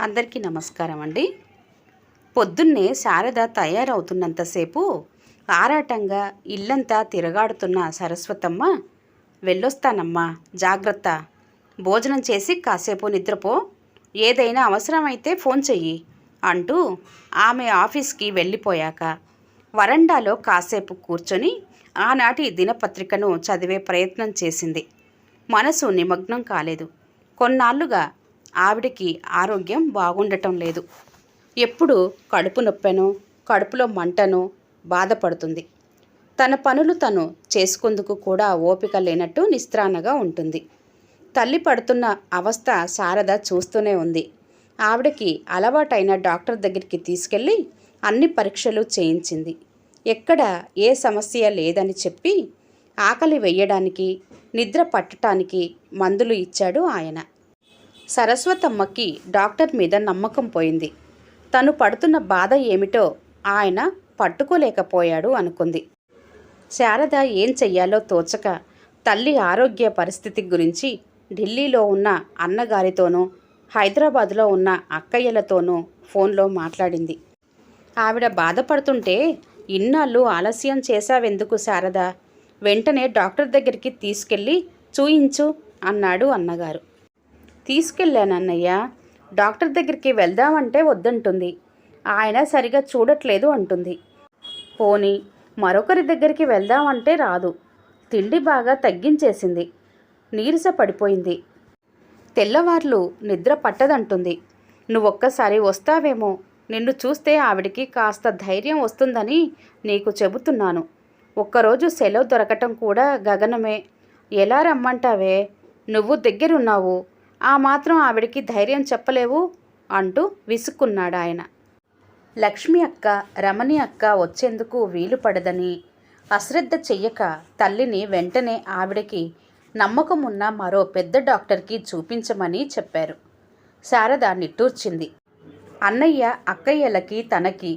అందరికీ నమస్కారం అండి. పొద్దున్నే శారద తయారవుతున్నంతసేపు ఆరాటంగా ఇల్లంతా తిరగాడుతున్న సరస్వతమ్మ వెళ్ళొస్తానమ్మా జాగ్రత్త. భోజనం చేసి కాసేపు నిద్రపో. ఏదైనా అవసరమైతే ఫోన్ చెయ్యి అంటూ ఆమె ఆఫీస్కి వెళ్ళిపోయాక వరండాలో కాసేపు కూర్చొని ఆనాటి దినపత్రికను చదివే ప్రయత్నం చేసింది. మనసు నిమగ్నం కాలేదు. కొన్నాళ్ళుగా ఆవిడకి ఆరోగ్యం బాగుండటం లేదు. ఎప్పుడు కడుపు నొప్పెనో కడుపులో మంటనో బాధపడుతుంది. తన పనులు తను చేసుకుందుకు కూడా ఓపిక లేనట్టు నిస్త్రాణగా ఉంటుంది. తల్లి పడుతున్న అవస్థ శారద చూస్తూనే ఉంది. ఆవిడకి అలవాటైన డాక్టర్ దగ్గరికి తీసుకెళ్ళి అన్ని పరీక్షలు చేయించింది. ఎక్కడ ఏ సమస్య లేదని చెప్పి ఆకలి వెయ్యడానికి నిద్ర పట్టడానికి మందులు ఇచ్చాడు ఆయన. సరస్వతమ్మకి డాక్టర్ మీద నమ్మకం పోయింది. తను పడుతున్న బాధ ఏమిటో ఆయన పట్టుకోలేకపోయాడు అనుకుంది. శారద ఏం చెయ్యాలో తోచక తల్లి ఆరోగ్య పరిస్థితి గురించి ఢిల్లీలో ఉన్న అన్నగారితోనూ హైదరాబాద్లో ఉన్న అక్కయ్యలతోనూ ఫోన్లో మాట్లాడింది. ఆవిడ బాధపడుతుంటే ఇన్నాళ్ళు ఆలస్యం చేశావెందుకు శారద? వెంటనే డాక్టర్ దగ్గరికి తీసుకెళ్ళి చూయించు అన్నాడు అన్నగారు. తీసుకెళ్ళానన్నయ్య. డాక్టర్ దగ్గరికి వెళ్దామంటే వద్దంటుంది. ఆయన సరిగా చూడట్లేదు అంటుంది. పోనీ మరొకరి దగ్గరికి వెళ్దామంటే రాదు. తిండి బాగా తగ్గించేసింది. నీరస పడిపోయింది. తెల్లవార్లు నిద్ర పట్టదంటుంది. నువ్వొక్కసారి వస్తావేమో? నిన్ను చూస్తే ఆవిడికి కాస్త ధైర్యం వస్తుందని నీకు చెబుతున్నాను. ఒక్కరోజు సెలవు దొరకటం కూడా గగనమే. ఎలా రమ్మంటావే? నువ్వు దగ్గరున్నావు. ఆ మాత్రం ఆవిడికి ధైర్యం చెప్పలేవు అంటూ విసుక్కున్నాడు ఆయన లక్ష్మి అక్క రమణి అక్క వచ్చేందుకు వీలు పడదని అశ్రద్ధ చెయ్యక తల్లిని వెంటనే ఆవిడకి నమ్మకం ఉన్న మరో పెద్ద డాక్టర్కి చూపించమని చెప్పారు. శారద నిట్టూర్చింది. అన్నయ్య అక్కయ్యలకి తనకి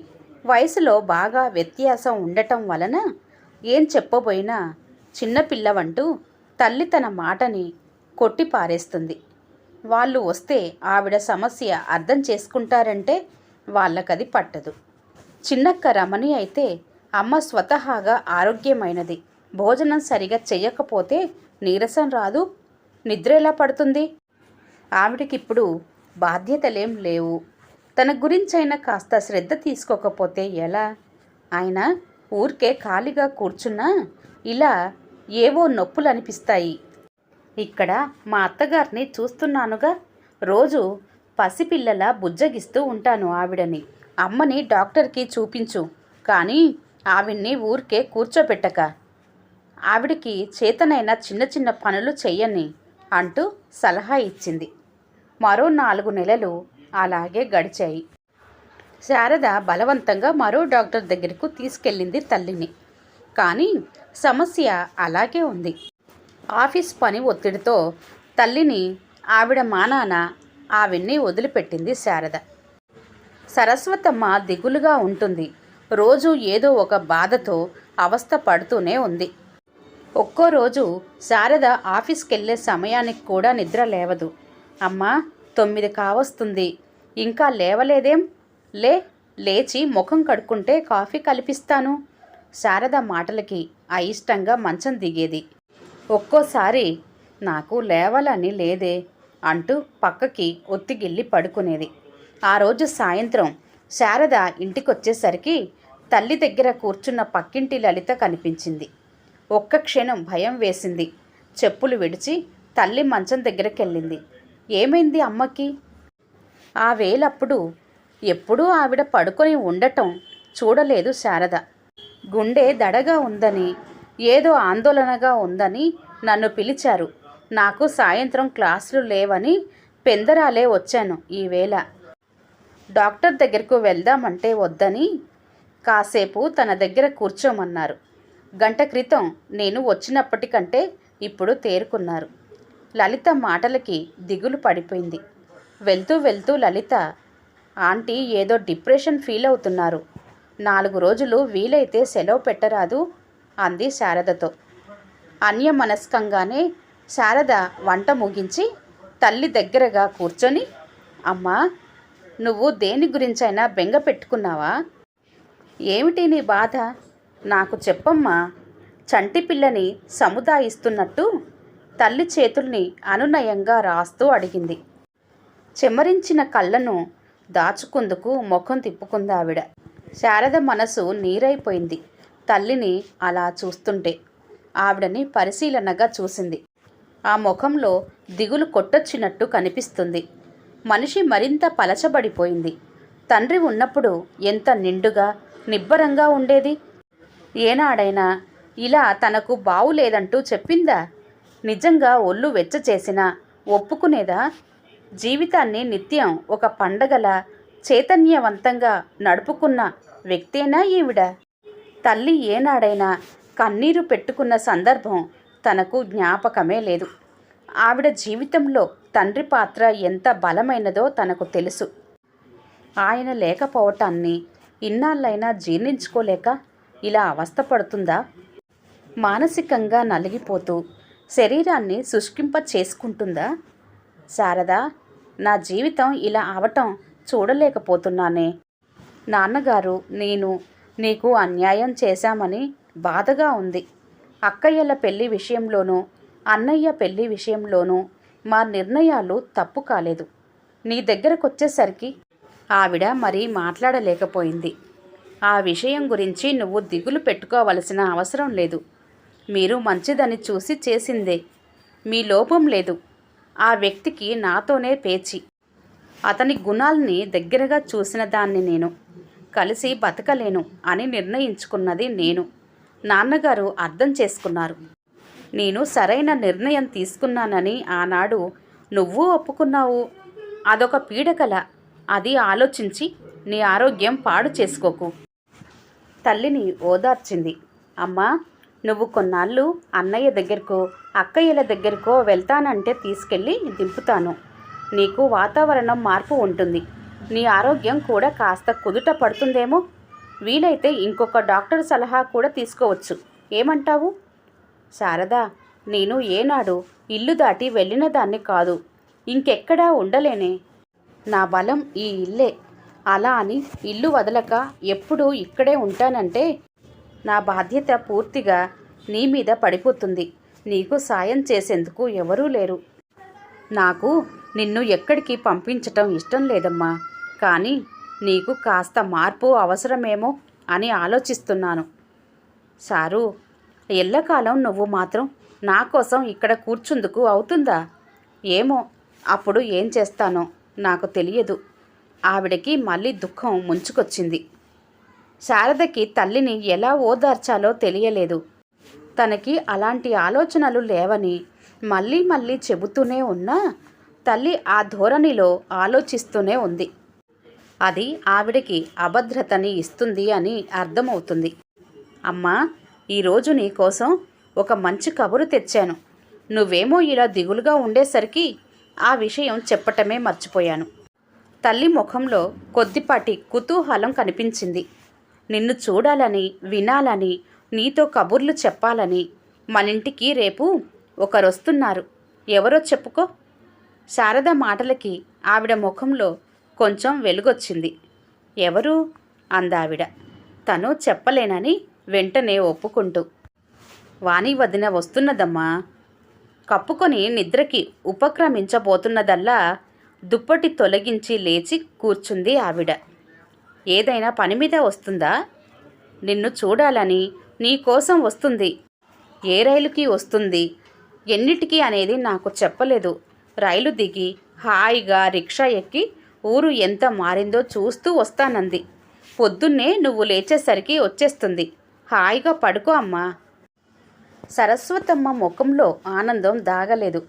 వయసులో బాగా వ్యత్యాసం ఉండటం వలన ఏం చెప్పబోయినా చిన్నపిల్లవంటూ తల్లి తన మాటని కొట్టిపారేస్తుంది. వాళ్ళు వస్తే ఆవిడ సమస్య అర్థం చేసుకుంటారంటే వాళ్ళకది పట్టదు. చిన్నక్క రమణి అయితే అమ్మ స్వతహాగా ఆరోగ్యమైనది. భోజనం సరిగా చెయ్యకపోతే నీరసం రాదు. నిద్ర ఎలా పడుతుంది. ఆవిడకిప్పుడు బాధ్యతలేం లేవు. తన గురించైనా కాస్త శ్రద్ధ తీసుకోకపోతే ఎలా? ఆయన ఊరికే ఖాళీగా కూర్చున్నా ఇలా ఏవో నొప్పులు అనిపిస్తాయి ఇక్కడ మా అత్తగారిని చూస్తున్నానుగా. రోజు పసిపిల్లల బుజ్జగిస్తూ ఉంటాను ఆవిడని. అమ్మని డాక్టర్కి చూపించు. కానీ ఆవిడ్ని ఊరికే కూర్చోపెట్టక. ఆవిడికి చేతనైన చిన్న చిన్న పనులు చెయ్యని అంటూ సలహా ఇచ్చింది. మరో నాలుగు నెలలు అలాగే గడిచాయి. శారద బలవంతంగా మరో డాక్టర్ దగ్గరకు తీసుకెళ్ళింది తల్లిని. కానీ సమస్య అలాగే ఉంది. ఆఫీస్ పని ఒత్తిడితో తల్లిని ఆవిడ మానాన ఆవిడ్ని వదిలిపెట్టింది శారద. సరస్వతమ్మ దిగులుగా ఉంటుంది. రోజు ఏదో ఒక బాధతో అవస్థ పడుతూనే ఉంది. ఒక్కో రోజు శారద ఆఫీస్కి వెళ్ళే సమయానికి కూడా నిద్ర లేవదు. అమ్మా తొమ్మిది కావస్తుంది. ఇంకా లేవలేదేం? లే లేచి ముఖం కడుక్కుంటే కాఫీ కలిపిస్తాను. శారద మాటలకి అయిష్టంగా మంచం దిగేది. ఒక్కోసారి నాకు లేవాలని లేదే అంటూ పక్కకి ఒత్తిగిల్లి పడుకునేది. ఆ రోజు సాయంత్రం శారద ఇంటికొచ్చేసరికి తల్లి దగ్గర కూర్చున్న పక్కింటి లలిత కనిపించింది. ఒక్క క్షణం భయం వేసింది. చెప్పులు విడిచి తల్లి మంచం దగ్గరకెళ్ళింది. ఏమైంది అమ్మకి? ఆ వేలప్పుడు ఎప్పుడూ ఆవిడ పడుకొని ఉండటం చూడలేదు శారద. గుండె దడగా ఉందని ఏదో ఆందోళనగా ఉందని నన్ను పిలిచారు. నాకు సాయంత్రం క్లాసులు లేవని పెందరాలే వచ్చాను ఈవేళ. డాక్టర్ దగ్గరకు వెళ్దామంటే వద్దని కాసేపు తన దగ్గర కూర్చోమన్నారు. గంట క్రితం నేను వచ్చినప్పటికంటే ఇప్పుడు తేరుకున్నారు. లలిత మాటలకి దిగులు పడిపోయింది. వెళ్తూ వెళ్తూ లలిత ఆంటీ ఏదో డిప్రెషన్ ఫీల్ అవుతున్నారు. నాలుగు రోజులు వీలైతే సెలవు పెట్టరాదు అంది శారదతో. అన్యమనస్కంగానే శారద వంట ముగించి తల్లి దగ్గరగా కూర్చొని అమ్మా నువ్వు దేని గురించైనా బెంగ పెట్టుకున్నావా? ఏమిటి నీ బాధ? నాకు చెప్పమ్మా చంటి పిల్లని సముదాయిస్తున్నట్టు తల్లి చేతుల్ని అనునయంగా రాస్తూ అడిగింది. చెమరించిన కళ్ళను దాచుకుందుకు ముఖం తిప్పుకుంది ఆవిడ శారద మనసు నీరైపోయింది. తల్లిని అలా చూస్తుంటే ఆవిడని పరిశీలనగా చూసింది. ఆ ముఖంలో దిగులు కొట్టొచ్చినట్టు కనిపిస్తుంది. మనిషి మరింత పలచబడిపోయింది. తండ్రి ఉన్నప్పుడు ఎంత నిండుగా నిబ్బరంగా ఉండేది? ఏనాడైనా ఇలా తనకు బావులేదంటూ చెప్పిందా? నిజంగా ఒళ్ళు వెచ్చచేసినా ఒప్పుకునేదా? జీవితాన్ని నిత్యం ఒక పండగలా చైతన్యవంతంగా నడుపుకున్న వ్యక్తేనా ఈవిడ? తల్లి ఏనాడైనా కన్నీరు పెట్టుకున్న సందర్భం తనకు జ్ఞాపకమే లేదు. ఆవిడ జీవితంలో తండ్రి పాత్ర ఎంత బలమైనదో తనకు తెలుసు. ఆయన లేకపోవటాన్ని ఇన్నాళ్ళైనా జీర్ణించుకోలేక ఇలా అవస్థపడుతుందా మానసికంగా నలిగిపోతూ శరీరాన్ని శుష్కింప చేసుకుంటుందా? శారదా నా జీవితం ఇలా అవటం చూడలేకపోతున్నానే. నాన్నగారు నేను నీకు అన్యాయం చేశామని బాధగా ఉంది. అక్కయ్యల పెళ్ళి విషయంలోనూ అన్నయ్య పెళ్ళి విషయంలోనూ మా నిర్ణయాలు తప్పు కాలేదు. నీ దగ్గరకొచ్చేసరికి ఆవిడ మరీ మాట్లాడలేకపోయింది. ఆ విషయం గురించి నువ్వు దిగులు పెట్టుకోవలసిన అవసరం లేదు. మీరు మంచిదని చూసి చేసిందే. మీ లోపం లేదు. ఆ వ్యక్తికి నాతోనే పేచి. అతని గుణాల్ని దగ్గరగా చూసిన దాన్ని నేను కలిసి బతకలేను అని నిర్ణయించుకున్నది నేను. నాన్నగారు అర్థం చేసుకున్నారు. నేను సరైన నిర్ణయం తీసుకున్నానని ఆనాడు నువ్వు ఒప్పుకున్నావు. అదొక పీడకల. అది ఆలోచించి నీ ఆరోగ్యం పాడు చేసుకోకు. తల్లిని ఓదార్చింది. అమ్మా నువ్వు కొన్నాళ్ళు అన్నయ్య దగ్గరకో అక్కయ్యల దగ్గరకో వెళ్తానంటే తీసుకెళ్ళి దింపుతాను. నీకు వాతావరణం మార్పు ఉంటుంది. నీ ఆరోగ్యం కూడా కాస్త కుదుట పడుతుందేమో? వీలైతే ఇంకొక డాక్టర్ సలహా కూడా తీసుకోవచ్చు. ఏమంటావు? శారదా నేను ఏనాడు ఇల్లు దాటి వెళ్ళిన దాన్ని కాదు. ఇంకెక్కడా ఉండలేనే. నా బలం ఈ ఇల్లే. అలా అని ఇల్లు వదలక ఎప్పుడూ ఇక్కడే ఉంటానంటే నా బాధ్యత పూర్తిగా నీ మీద పడిపోతుంది. నీకు సాయం చేసేందుకు ఎవరూ లేరు. నాకు నిన్ను ఎక్కడికి పంపించటం ఇష్టం లేదమ్మా. కానీ నీకు కాస్త మార్పు అవసరమేమో అని ఆలోచిస్తున్నాను. సారు ఎల్లకాలం నువ్వు మాత్రం నా కోసం ఇక్కడ కూర్చుందుకు అవుతుందా? ఏమో అప్పుడు ఏం చేస్తానో నాకు తెలియదు. ఆవిడకి మళ్ళీ దుఃఖం ముంచుకొచ్చింది. శారదకి తల్లిని ఎలా ఓదార్చాలో తెలియలేదు. తనకి అలాంటి ఆలోచనలు లేవని మళ్ళీ మళ్ళీ చెబుతూనే ఉన్నా తల్లి ఆ ధోరణిలో ఆలోచిస్తూనే ఉంది. అది ఆవిడకి అభద్రతని ఇస్తుంది అని అర్థమవుతుంది. అమ్మా ఈరోజు నీకోసం ఒక మంచి కబురు తెచ్చాను. నువ్వేమో ఇలా దిగులుగా ఉండేసరికి ఆ విషయం చెప్పటమే మర్చిపోయాను. తల్లి ముఖంలో కొద్దిపాటి కుతూహలం కనిపించింది. నిన్ను చూడాలని వినాలని నీతో కబుర్లు చెప్పాలని మనింటికి రేపు ఒకరొస్తున్నారు. ఎవరో చెప్పుకో. శారద మాటలకి ఆవిడ ముఖంలో కొంచెం వెలుగొచ్చింది. ఎవరు? అందావిడ. తను చెప్పలేనని వెంటనే ఒప్పుకుంటూ. వాణి వదిన వస్తున్నదమ్మా. కప్పుకొని నిద్రకి ఉపక్రమించబోతున్నదల్లా దుప్పటి తొలగించి లేచి కూర్చుంది ఆవిడ. ఏదైనా పని మీద వస్తుందా? నిన్ను చూడాలని నీ కోసం వస్తుంది. ఏ రైలుకి వస్తుంది? ఎన్నిటికీ అనేది నాకు చెప్పలేదు. రైలు దిగి హాయిగా రిక్షా ఎక్కి ఊరు ఎంత మారిందో చూస్తూ వస్తానంది. పొద్దున్నే నువ్వు లేచేసరికి వచ్చేస్తుంది. హాయిగా పడుకో అమ్మా. సరస్వతమ్మ ముఖంలో ఆనందం దాగలేదు.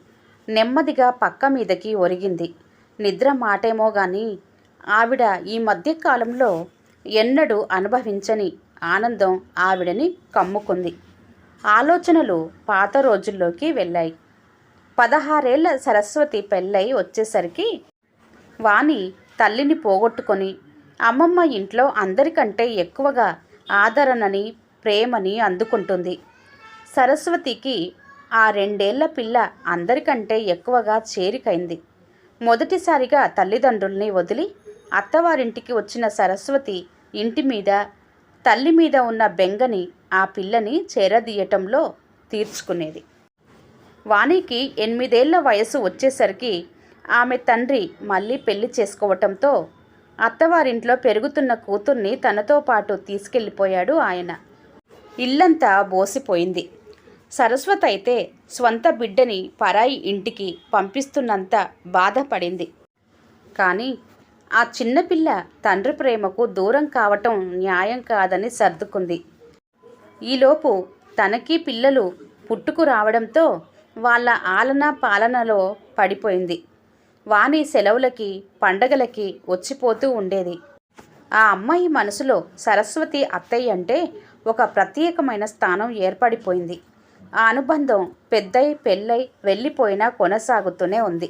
నెమ్మదిగా పక్క మీదకి ఒరిగింది. నిద్ర మాటేమో గాని ఆవిడ ఈ మధ్యకాలంలో ఎన్నడూ అనుభవించని ఆనందం ఆవిడని కమ్ముకుంది. ఆలోచనలు పాత రోజుల్లోకి వెళ్ళాయి. పదహారేళ్ళ సరస్వతి పెళ్ళై వచ్చేసరికి వాణి తల్లిని పోగొట్టుకొని అమ్మమ్మ ఇంట్లో అందరికంటే ఎక్కువగా ఆదరణని ప్రేమని అందుకుంటుంది. సరస్వతికి ఆ రెండేళ్ళ పిల్ల అందరికంటే ఎక్కువగా చేరికైంది. మొదటిసారిగా తల్లిదండ్రుల్ని వదిలి అత్తవారింటికి వచ్చిన సరస్వతి ఇంటి మీద తల్లి మీద ఉన్న బెంగని ఆ పిల్లని చేరదీయటంలో తీర్చుకునేది. వాణికి ఎనిమిదేళ్ళ వయసు వచ్చేసరికి ఆమె తండ్రి మళ్ళీ పెళ్ళి చేసుకోవటంతో అత్తవారింట్లో పెరుగుతున్న కూతుర్ని తనతో పాటు తీసుకెళ్ళిపోయాడు ఆయన. ఇల్లంతా బోసిపోయింది. సరస్వతి అయితే స్వంత బిడ్డని పరాయి ఇంటికి పంపిస్తున్నంత బాధపడింది. కానీ ఆ చిన్నపిల్ల తండ్రి ప్రేమకు దూరం కావటం న్యాయం కాదని సర్దుకుంది. ఈలోపు తనకి పిల్లలు పుట్టుకు రావడంతో వాళ్ళ ఆలన పాలనలో పడిపోయింది. వాణి సెలవులకి పండగలకి వచ్చిపోతూ ఉండేది. ఆ అమ్మాయి మనసులో సరస్వతి అత్తయ్య అంటే ఒక ప్రత్యేకమైన స్థానం ఏర్పడిపోయింది. ఆ అనుబంధం పెద్దై పెళ్ళై వెళ్ళిపోయినా కొనసాగుతూనే ఉంది.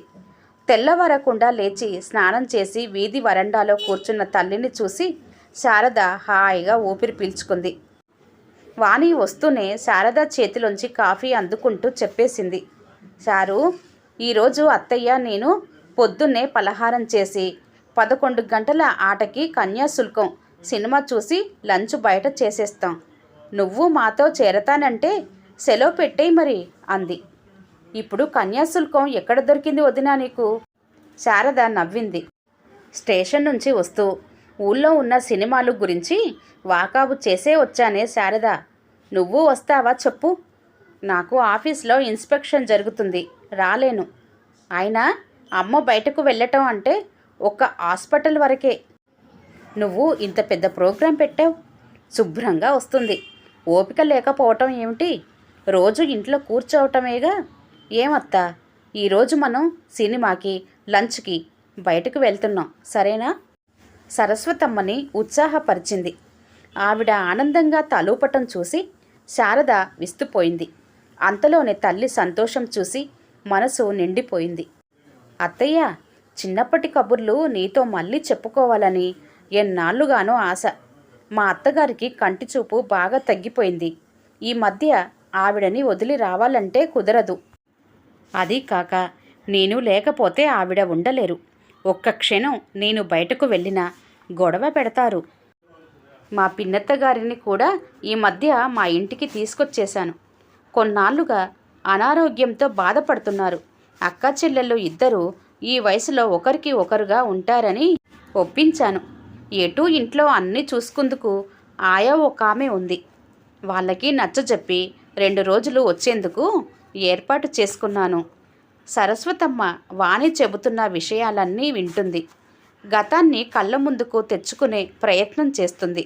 తెల్లవరకుండా లేచి స్నానం చేసి వీధి వరండాలో కూర్చున్న తల్లిని చూసి శారద హాయిగా ఊపిరి పీల్చుకుంది. వాణి వస్తూనే శారద చేతిలోంచి కాఫీ అందుకుంటూ చెప్పేసింది. సారు ఈరోజు అత్తయ్య నేను పొద్దున్నే పలహారం చేసి పదకొండు గంటల ఆటకి కన్యాశుల్కం సినిమా చూసి లంచ్ బయట చేసేస్తాం. నువ్వు మాతో చేరతానంటే సెలవు పెట్టేయి మరి అంది. ఇప్పుడు కన్యాశుల్కం ఎక్కడ దొరికింది వదినా నీకు? శారద నవ్వింది. స్టేషన్ నుంచి వస్తూ ఊళ్ళో ఉన్న సినిమాలు గురించి వాకాబు చేసే వచ్చానే శారద. నువ్వు వస్తావా చెప్పు. నాకు ఆఫీస్లో ఇన్స్పెక్షన్ జరుగుతుంది రాలేను. అయినా అమ్మ బయటకు వెళ్ళటం అంటే ఒక హాస్పిటల్ వరకే. నువ్వు ఇంత పెద్ద ప్రోగ్రాం పెట్టావు. శుభ్రంగా వస్తుంది. ఓపిక లేకపోవటం ఏమిటి? రోజు ఇంట్లో కూర్చోవటమేగా? ఏమత్తా? ఈరోజు మనం సినిమాకి లంచ్కి బయటకు వెళ్తున్నాం. సరేనా? సరస్వతమ్మని ఉత్సాహపరిచింది. ఆవిడ ఆనందంగా తలూపటం చూసి శారద విస్తుపోయింది. అంతలోనే తల్లి సంతోషం చూసి మనసు నిండిపోయింది. అత్తయ్య చిన్నప్పటి కబుర్లు నీతో మళ్ళీ చెప్పుకోవాలని ఎన్నాళ్ళుగానో ఆశ. మా అత్తగారికి కంటి చూపు బాగా తగ్గిపోయింది. ఈ మధ్య ఆవిడని వదిలి రావాలంటే కుదరదు. అది కాక నేను లేకపోతే ఆవిడ ఉండలేరు. ఒక్క క్షణం నేను బయటకు వెళ్ళినా గొడవ పెడతారు. మా పిన్నత్త గారిని కూడా ఈ మధ్య మా ఇంటికి తీసుకొచ్చేశాను. కొన్నాళ్ళుగా అనారోగ్యంతో బాధపడుతున్నారు. అక్క చెల్లెళ్ళు ఇద్దరూ ఈ వయసులో ఒకరికి ఒకరుగా ఉంటారని ఒప్పించాను. ఎటూ ఇంట్లో అన్నీ చూసుకుందుకు ఆయా ఒక ఆమె ఉంది. వాళ్ళకి నచ్చజెప్పి రెండు రోజులు వచ్చేందుకు ఏర్పాటు చేసుకున్నాను. సరస్వతమ్మ వాణి చెబుతున్న విషయాలన్నీ వింటుంది. గతాన్ని కళ్ళ ముందుకు తెచ్చుకునే ప్రయత్నం చేస్తుంది.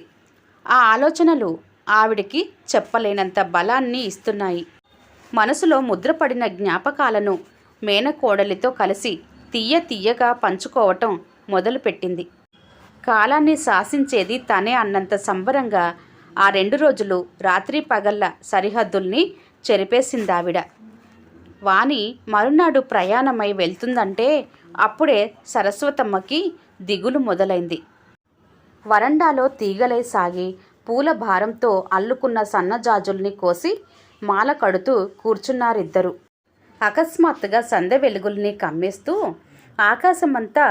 ఆ ఆలోచనలు ఆవిడికి చెప్పలేనంత బలాన్ని ఇస్తున్నాయి. మనసులో ముద్రపడిన జ్ఞాపకాలను మేనకోడలితో కలిసి తీయ తీయగా పంచుకోవటం మొదలుపెట్టింది. కాలాన్ని శాసించేది తనే అన్నంత సంబరంగా ఆ రెండు రోజులు రాత్రి పగళ్ళ సరిహద్దుల్ని చెరిపేసిందావిడ. వాణి మరునాడు ప్రయాణమై వెళ్తుందంటే అప్పుడే సరస్వతమ్మకి దిగులు మొదలైంది. వరండాలో తీగలై సాగి పూల భారంతో అల్లుకున్న సన్నజాజుల్ని కోసి మాల కడుతూ కూర్చున్నారిద్దరు. అకస్మాత్తుగా సందె వెలుగుల్ని కమ్మేస్తూ ఆకాశమంతా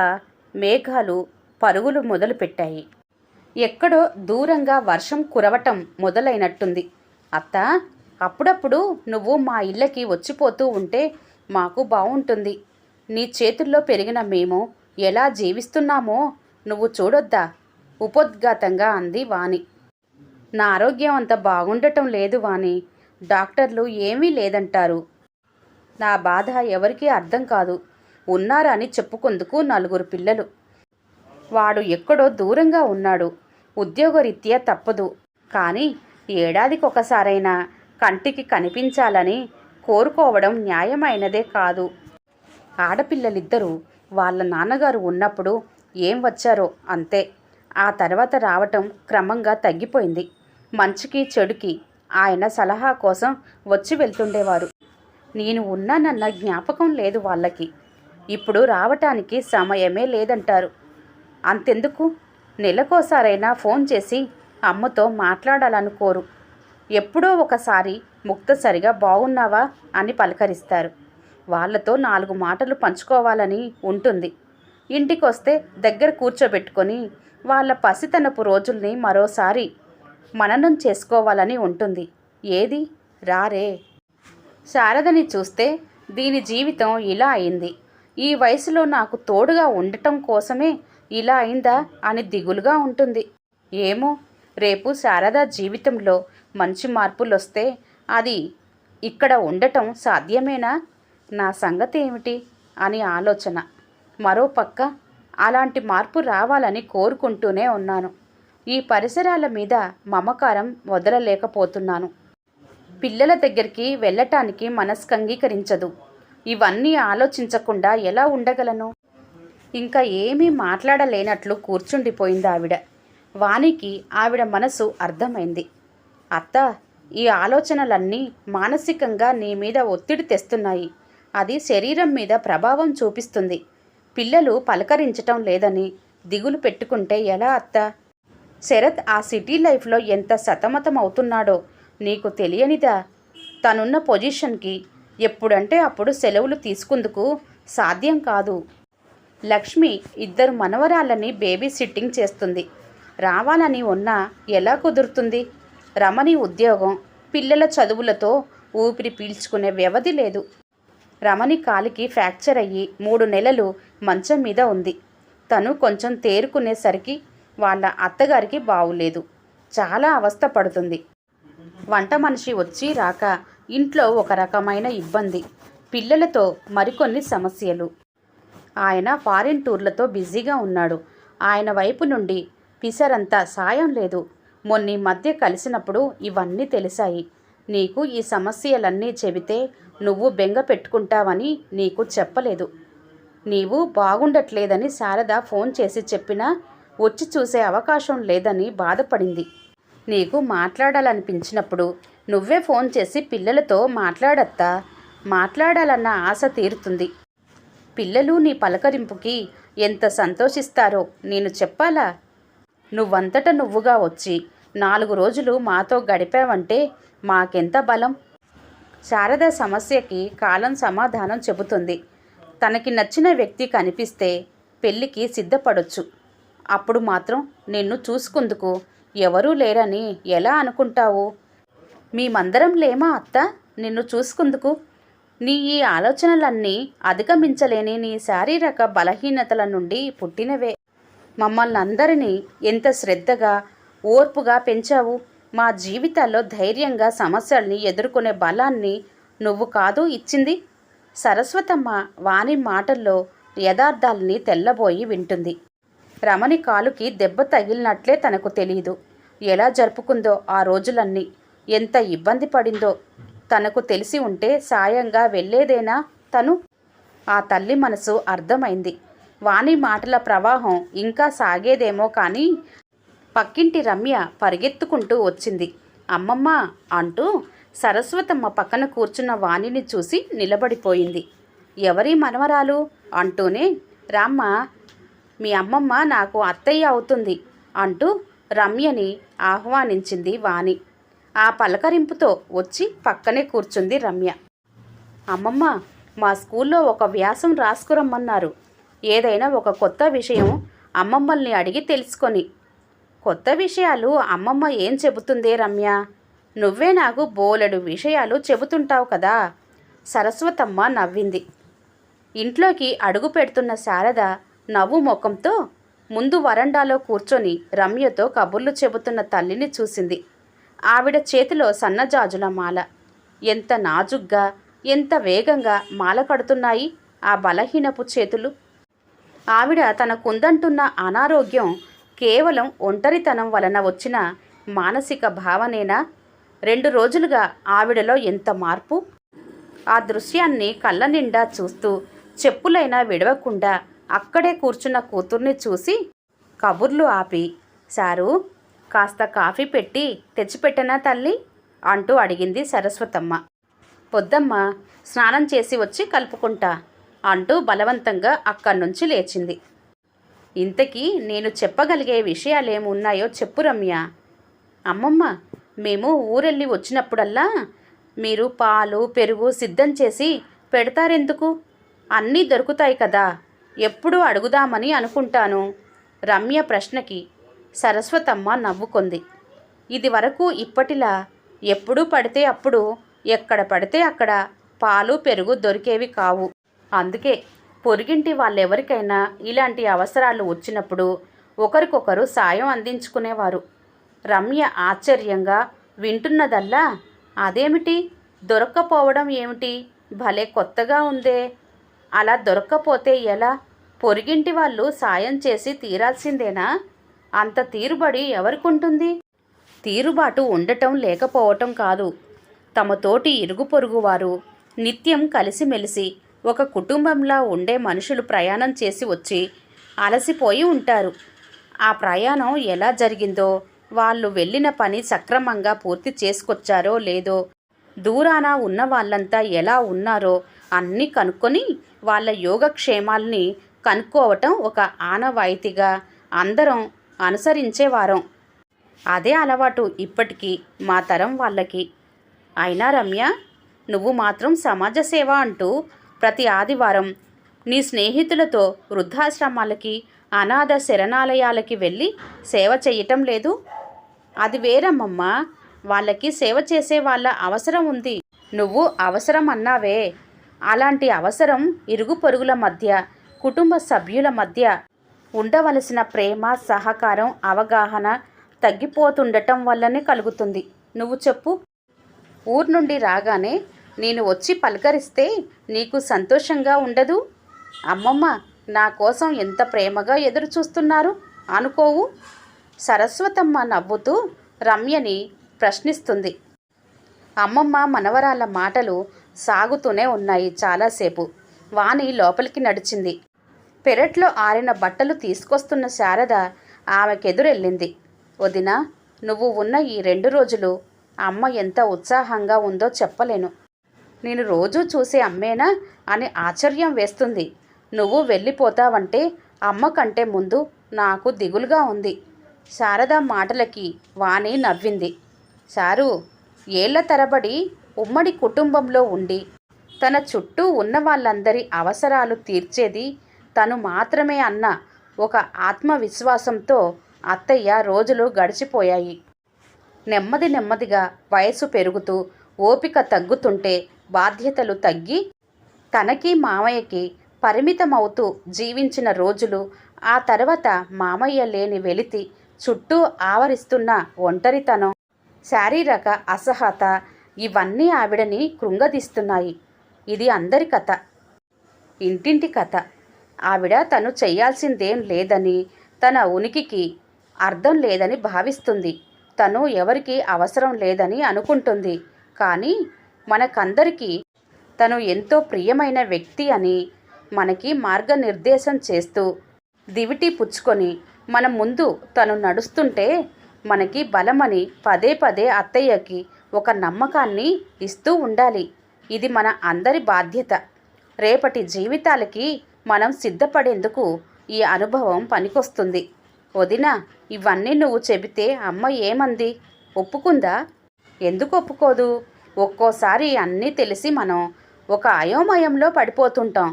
మేఘాలు పరుగులు మొదలుపెట్టాయి. ఎక్కడో దూరంగా వర్షం కురవటం మొదలైనట్టుంది. అత్త అప్పుడప్పుడు నువ్వు మా ఇళ్ళకి వచ్చిపోతూ ఉంటే మాకు బాగుంటుంది నీ చేతుల్లో పెరిగిన మేము ఎలా జీవిస్తున్నామో నువ్వు చూడొద్దా? ఉపోద్ఘాతంగా అంది వాణి. నా ఆరోగ్యం అంత బాగుండటం లేదు వాణి. డాక్టర్లు ఏమీ లేదంటారు. నా బాధ ఎవరికీ అర్థం కాదు. ఉన్నారని చెప్పుకుందుకు నలుగురు పిల్లలు. వాడు ఎక్కడో దూరంగా ఉన్నాడు. ఉద్యోగరీత్యా తప్పదు. కానీ ఏడాదికొకసారైనా కంటికి కనిపించాలని కోరుకోవడం న్యాయమైనదే కాదు. ఆడపిల్లలిద్దరూ వాళ్ళ నాన్నగారు ఉన్నప్పుడు ఏం వచ్చారో అంతే. ఆ తర్వాత రావటం క్రమంగా తగ్గిపోయింది. మంచికి చెడుకి ఆయన సలహా కోసం వచ్చి వెళ్తుండేవారు. నేను ఉన్నానన్న జ్ఞాపకం లేదు వాళ్ళకి. ఇప్పుడు రావటానికి సమయమే లేదంటారు. అంతెందుకు? నెలకోసారైనా ఫోన్ చేసి అమ్మతో మాట్లాడాలనుకోరు. ఎప్పుడో ఒకసారి ముక్తసరిగా బాగున్నావా అని పలకరిస్తారు. వాళ్ళతో నాలుగు మాటలు పంచుకోవాలని ఉంటుంది. ఇంటికొస్తే దగ్గర కూర్చోబెట్టుకొని వాళ్ళ పసితనపు రోజుల్ని మరోసారి మననం చేసుకోవాలని ఉంటుంది. ఏది? రారే. శారదని చూస్తే దీని జీవితం ఇలా అయింది. ఈ వయసులో నాకు తోడుగా ఉండటం కోసమే ఇలా అయిందా అని దిగులుగా ఉంటుంది. ఏమో రేపు శారద జీవితంలో మంచి మార్పులు వస్తే అది ఇక్కడ ఉండటం సాధ్యమేనా? నా సంగతి ఏమిటి? అని ఆలోచన. మరోపక్క అలాంటి మార్పు రావాలని కోరుకుంటూనే ఉన్నాను. ఈ పరిసరాల మీద మమకారం వదలలేకపోతున్నాను. పిల్లల దగ్గరికి వెళ్ళటానికి మనస్కంగీకరించదు ఇవన్నీ ఆలోచించకుండా ఎలా ఉండగలను? ఇంకా ఏమీ మాట్లాడలేనట్లు కూర్చుండిపోయింది ఆవిడ. వానికి ఆవిడ మనసు అర్థమైంది. అత్త ఈ ఆలోచనలన్నీ మానసికంగా నీ మీద ఒత్తిడి తెస్తున్నాయి. అది శరీరం మీద ప్రభావం చూపిస్తుంది. పిల్లలు పలకరించటం లేదని దిగులు పెట్టుకుంటే ఎలా అత్త? శరత్ ఆ సిటీ లైఫ్లో ఎంత సతమతం అవుతున్నాడో నీకు తెలియనిదా? తనున్న పొజిషన్కి ఎప్పుడంటే అప్పుడు సెలవులు తీసుకుందుకు సాధ్యం కాదు. లక్ష్మి ఇద్దరు మనవరాళ్ళని బేబీ సిట్టింగ్ చేస్తుంది. రావాలని ఉన్నా ఎలా కుదురుతుంది? రమణి ఉద్యోగం పిల్లల చదువులతో ఊపిరి పీల్చుకునే వ్యవధి లేదు. రమణి కాలికి ఫ్రాక్చర్ అయ్యి మూడు నెలలు మంచం మీద ఉంది. తను కొంచెం తేరుకునేసరికి వాళ్ళ అత్తగారికి బావులేదు. చాలా అవస్థ పడుతుంది. వంట మనిషి వచ్చి రాక ఇంట్లో ఒక రకమైన ఇబ్బంది. పిల్లలతో మరికొన్ని సమస్యలు. ఆయన ఫారిన్ టూర్లతో బిజీగా ఉన్నాడు. ఆయన వైపు నుండి పిసరంతా సాయం లేదు. మొన్నీ మధ్య కలిసినప్పుడు ఇవన్నీ తెలిసాయి. నీకు ఈ సమస్యలన్నీ చెబితే నువ్వు బెంగ పెట్టుకుంటావని నీకు చెప్పలేదు. నీవు బాగుండట్లేదని శారద ఫోన్ చేసి చెప్పినా వచ్చి చూసే అవకాశం లేదని బాధపడింది. నీకు మాట్లాడాలనిపించినప్పుడు నువ్వే ఫోన్ చేసి పిల్లలతో మాట్లాడత్తా మాట్లాడాలన్న ఆశ తీరుతుంది. పిల్లలు నీ పలకరింపుకి ఎంత సంతోషిస్తారో నేను చెప్పాలా? నువ్వంతట నువ్వుగా వచ్చి నాలుగు రోజులు మాతో గడిపావంటే మాకెంత బలం? శారద సమస్యకి కాలం సమాధానం చెబుతుంది. తనకి నచ్చిన వ్యక్తి కనిపిస్తే పెళ్ళికి సిద్ధపడొచ్చు. అప్పుడు మాత్రం నిన్ను చూసుకుందుకు ఎవరూ లేరని ఎలా అనుకుంటావు? మేమందరం లేమా అత్త? నిన్ను చూసుకుందుకు. నీ ఈ ఆలోచనలన్నీ అధిగమించలేని నీ శారీరక బలహీనతల నుండి పుట్టినవే. మమ్మల్ని అందరినీ ఎంత శ్రద్ధగా ఓర్పుగా పెంచావు. మా జీవితాల్లో ధైర్యంగా సమస్యల్ని ఎదుర్కొనే బలాన్ని నువ్వు కాదు ఇచ్చింది. సరస్వతమ్మ వాణి మాటల్లో యథార్థాల్ని తెల్లబోయి వింటుంది. రమణి కాలుకి దెబ్బ తగిలినట్లే తనకు తెలియదు ఎలా జరుపుకుందో ఆ రోజులన్నీ. ఎంత ఇబ్బంది పడిందో. తనకు తెలిసి ఉంటే సాయంగా వెళ్ళేదేనా తను? ఆ తల్లి మనసు అర్థమైంది. వాణి మాటల ప్రవాహం ఇంకా సాగేదేమో కానీ పక్కింటి రమ్య పరిగెత్తుకుంటూ వచ్చింది. అమ్మమ్మ! అంటూ సరస్వతమ్మ పక్కన కూర్చున్న వాణిని చూసి నిలబడిపోయింది. ఎవరి మనవరాలు? అంటూనే రామ్మ మీ అమ్మమ్మ నాకు అత్తయ్య అవుతుంది అంటూ రమ్యని ఆహ్వానించింది వాణి. ఆ పలకరింపుతో వచ్చి పక్కనే కూర్చుంది రమ్య. అమ్మమ్మ మా స్కూల్లో ఒక వ్యాసం రాసుకురమ్మన్నారు. ఏదైనా ఒక కొత్త విషయం అమ్మమ్మల్ని అడిగి తెలుసుకొని. కొత్త విషయాలు అమ్మమ్మ ఏం చెబుతుందే రమ్య? నువ్వే నాకు బోలెడు విషయాలు చెబుతుంటావు కదా? సరస్వతమ్మ నవ్వింది. ఇంట్లోకి అడుగు పెడుతున్న శారద నవ్వు ముఖంతో ముందు వరండాలో కూర్చొని రమ్యతో కబుర్లు చెబుతున్న తల్లిని చూసింది. ఆవిడ చేతిలో సన్నజాజుల మాల. ఎంత నాజుగ్గా ఎంత వేగంగా మాల కడుతున్నాయి ఆ బలహీనపు చేతులు. ఆవిడ తనకుందంటున్న అనారోగ్యం కేవలం ఒంటరితనం వలన వచ్చిన మానసిక భావనేనా? రెండు రోజులుగా ఆవిడలో ఎంత మార్పు? ఆ దృశ్యాన్ని కళ్ళ నిండా చూస్తూ చెప్పులైనా విడవకుండా అక్కడే కూర్చున్న కూతుర్ని చూసి కబుర్లు ఆపి సారు కాస్త కాఫీ పెట్టి తెచ్చిపెట్టనా తల్లి? అంటూ అడిగింది సరస్వతమ్మ. పొద్దమ్మ స్నానం చేసి వచ్చి కలుపుకుంటా అంటూ బలవంతంగా అక్కడి నుంచి లేచింది. ఇంతకీ నేను చెప్పగలిగే విషయాలేమున్నాయో చెప్పు రమ్య. అమ్మమ్మ మేము ఊరెళ్ళి వచ్చినప్పుడల్లా మీరు పాలు పెరుగు సిద్ధం చేసి పెడతారెందుకు? అన్నీ దొరుకుతాయి కదా. ఎప్పుడు అడుగుదామని అనుకుంటాను. రమ్య ప్రశ్నకి సరస్వతమ్మ నవ్వుకుంది. ఇది వరకు ఇప్పటిలా ఎప్పుడు పడితే అప్పుడు ఎక్కడ పడితే అక్కడ పాలు పెరుగు దొరికేవి కావు. అందుకే పొరుగింటి వాళ్ళెవరికైనా ఇలాంటి అవసరాలు వచ్చినప్పుడు ఒకరికొకరు సాయం అందించుకునేవారు. రమ్య ఆశ్చర్యంగా వింటున్నదల్లా అదేమిటి? దొరక్కపోవడం ఏమిటి? భలే కొత్తగా ఉందే. అలా దొరక్కపోతే ఎలా? పొరిగింటి వాళ్ళు సాయం చేసి తీరాల్సిందేనా? అంత తీరుబడి ఎవరికుంటుంది? తీరుబాటు ఉండటం లేకపోవటం కాదు. తమ తోటి ఇరుగు పొరుగువారు నిత్యం కలిసిమెలిసి ఒక కుటుంబంలా ఉండే మనుషులు ప్రయాణం చేసి వచ్చి అలసిపోయి ఉంటారు. ఆ ప్రయాణం ఎలా జరిగిందో వాళ్ళు వెళ్ళిన పని సక్రమంగా పూర్తి చేసుకొచ్చారో లేదో దూరాన ఉన్న వాళ్ళంతా ఎలా ఉన్నారో అన్నీ కనుక్కొని వాళ్ళ యోగక్షేమాల్ని కనుక్కోవటం ఒక ఆనవాయితీగా అందరం అనుసరించేవారం. అదే అలవాటు ఇప్పటికీ మా తరం వాళ్ళకి. అయినా రమ్య నువ్వు మాత్రం సమాజ సేవ అంటూ ప్రతి ఆదివారం నీ స్నేహితులతో వృద్ధాశ్రమాలకి అనాథ శరణాలయాలకి వెళ్ళి సేవ చేయటం లేదు. అది వేరమ్మమ్మా వాళ్ళకి సేవ చేసే వాళ్ళ అవసరం ఉంది. నువ్వు అవసరం అన్నావే అలాంటి అవసరం ఇరుగు పొరుగుల మధ్య కుటుంబ సభ్యుల మధ్య ఉండవలసిన ప్రేమ సహకారం అవగాహన తగ్గిపోతుండటం వల్లనే కలుగుతుంది. నువ్వు చెప్పు. ఊరు నుండి రాగానే నేను వచ్చి పలకరిస్తే నీకు సంతోషంగా ఉండదు? అమ్మమ్మ నా కోసం ఎంత ప్రేమగా ఎదురు చూస్తున్నారు అనుకోవు. సరస్వతమ్మ నవ్వుతూ రమ్యని ప్రశ్నిస్తుంది. అమ్మమ్మ మనవరాల మాటలు సాగుతూనే ఉన్నాయి చాలాసేపు. వాణి లోపలికి నడిచింది. పెరట్లో ఆరిన బట్టలు తీసుకొస్తున్న శారద ఆమెకెదురెళ్ళింది. వదిన నువ్వు ఉన్న ఈ రెండు రోజులు అమ్మ ఎంత ఉత్సాహంగా ఉందో చెప్పలేను. నేను రోజూ చూసే అమ్మేనా? అని ఆశ్చర్యం వేస్తుంది. నువ్వు వెళ్ళిపోతావంటే అమ్మ కంటే ముందు నాకు దిగులుగా ఉంది. శారద మాటలకి వాణి నవ్వింది. సారు ఏళ్ళ తరబడి ఉమ్మడి కుటుంబంలో ఉండి తన చుట్టూ ఉన్న వాళ్ళందరి అవసరాలు తీర్చేది తను మాత్రమే అన్న ఒక ఆత్మవిశ్వాసంతో అత్తయ్య రోజులు గడిచిపోయాయి. నెమ్మది నెమ్మదిగా వయసు పెరుగుతూ ఓపిక తగ్గుతుంటే బాధ్యతలు తగ్గి తనకి మామయ్యకి పరిమితమవుతూ జీవించిన రోజులు ఆ తర్వాత మామయ్య లేని వెలితి చుట్టూ ఆవరిస్తున్న ఒంటరితనం శారీరక అసహత ఇవన్నీ ఆవిడని కృంగదీస్తున్నాయి. ఇది అందరి కథ. ఇంటింటి కథ. ఆవిడ తను చేయాల్సిందేం లేదని తన ఉనికికి అర్థం లేదని భావిస్తుంది. తను ఎవరికి అవసరం లేదని అనుకుంటుంది. కానీ మనకందరికీ తను ఎంతో ప్రియమైన వ్యక్తి అని మనకి మార్గనిర్దేశం చేస్తూ దివిటి పుచ్చుకొని మన ముందు తను నడుస్తుంటే మనకి బలమని పదే పదే అత్తయ్యకి ఒక నమ్మకాన్ని ఇస్తూ ఉండాలి. ఇది మన అందరి బాధ్యత. రేపటి జీవితాలకి మనం సిద్ధపడేందుకు ఈ అనుభవం పనికొస్తుంది. వదిన ఇవన్నీ నువ్వు చెబితే అమ్మ ఏమంది? ఒప్పుకుందా? ఎందుకు ఒప్పుకోదు? ఒక్కోసారి అన్నీ తెలిసి మనం ఒక అయోమయంలో పడిపోతుంటాం.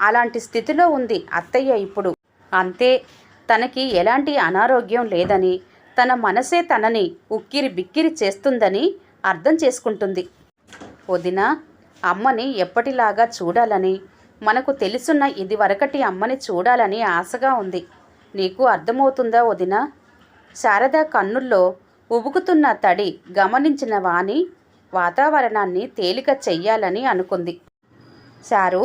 అలాంటి స్థితిలో ఉంది అత్తయ్య ఇప్పుడు. అంతే తనకి ఎలాంటి అనారోగ్యం లేదని తన మనసే తనని ఉక్కిరి బిక్కిరి చేస్తుందని అర్థం చేసుకుంటుంది. వదిన అమ్మని ఎప్పటిలాగా చూడాలని మనకు తెలుసున్న ఇది వరకటి అమ్మని చూడాలని ఆశగా ఉంది. నీకు అర్థమవుతుందా వదిన? శారద కన్నుల్లో ఉబుకుతున్న తడి గమనించిన వాణి వాతావరణాన్ని తేలిక చెయ్యాలని అనుకుంది. సారు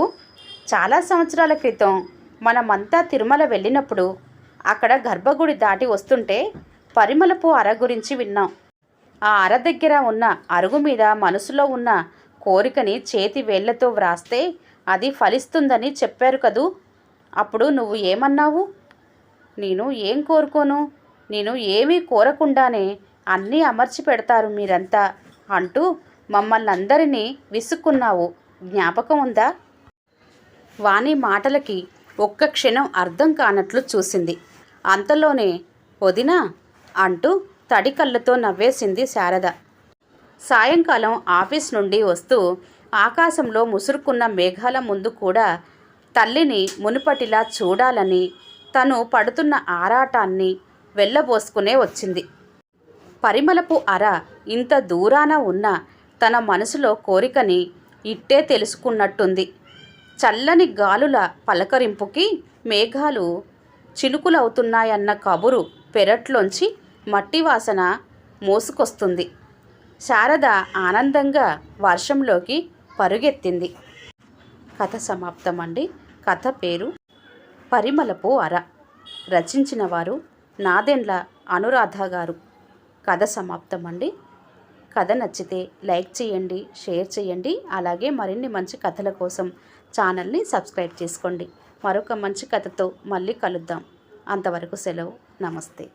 చాలా సంవత్సరాల క్రితం మనమంతా తిరుమల వెళ్ళినప్పుడు అక్కడ గర్భగుడి దాటి వస్తుంటే పరిమళపు అర గురించి విన్నాం. ఆ అర దగ్గర ఉన్న అరుగు మీద మనసులో ఉన్న కోరికని చేతి వేళ్ళతో వ్రాస్తే అది ఫలిస్తుందని చెప్పారు కదూ? అప్పుడు నువ్వు ఏమన్నావు? నేను ఏం కోరుకోను? నేను ఏమీ కోరకుండానే అన్నీ అమర్చి పెడతారు మీరంతా అంటూ మమ్మల్ని అందరినీ విసుక్కున్నావు. జ్ఞాపకం ఉందా? వాణి మాటలకి ఒక్క క్షణం అర్థం కానట్లు చూసింది. అంతలోనే వదినా అంటూ తడి కళ్ళతో నవ్వేసింది శారద. సాయంకాలం ఆఫీస్ నుండి వస్తూ ఆకాశంలో ముసురుకున్న మేఘాల ముందు కూడా తల్లిని మునుపటిలా చూడాలని తను పడుతున్న ఆరాటాన్ని వెళ్ళబోసుకునే వచ్చింది. పరిమళపు అర ఇంత దూరాన ఉన్న తన మనసులో కోరికని ఇట్టే తెలుసుకున్నట్టుంది. చల్లని గాలుల పలకరింపుకి మేఘాలు చినుకులవుతున్నాయన్న కబురు పెరట్లోంచి మట్టి వాసన మోసుకొస్తుంది. శారద ఆనందంగా వర్షంలోకి పరుగెత్తింది. కథ సమాప్తం అండి కథ పేరు పరిమళపు అర. రచించిన వారు నాదెండ్ల అనురాధ గారు. కథ సమాప్తం అండి కథ నచ్చితే లైక్ చేయండి షేర్ చేయండి అలాగే మరిన్ని మంచి కథల కోసం ఛానల్ని సబ్స్క్రైబ్ చేసుకోండి. మరొక మంచి కథతో మళ్ళీ కలుద్దాం. అంతవరకు సెలవు. నమస్తే.